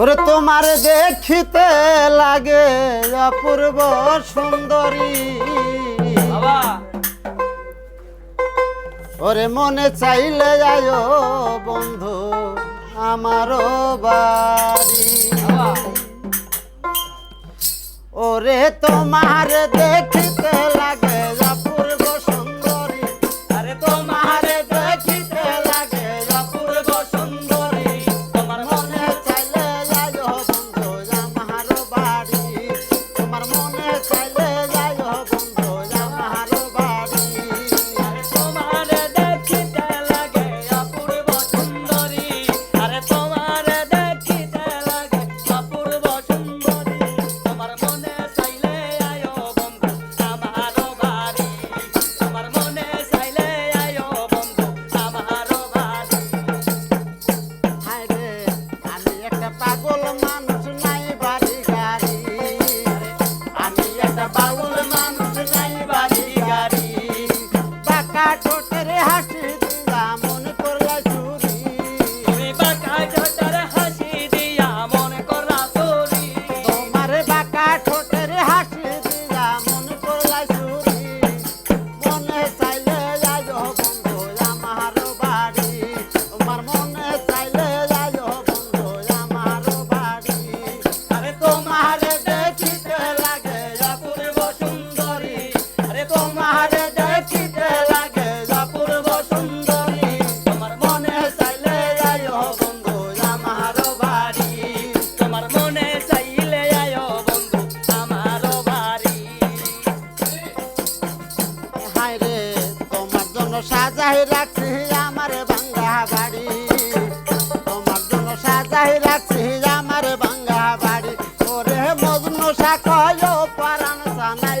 ওরে তোমার দেখিতে লাগে অপূর্ব সুন্দরী। ওরে মনে চাইলে যায় বন্ধু আমারও বাড়ি। ওরে তোমার দেখ সাজাই রাখছি আমার ভাঙ্গা বাড়ি। তোমার জন্য সাজাই রাখছি আমার ভাঙ্গা বাড়ি। ওরে মজনু সাকল পারান সানাই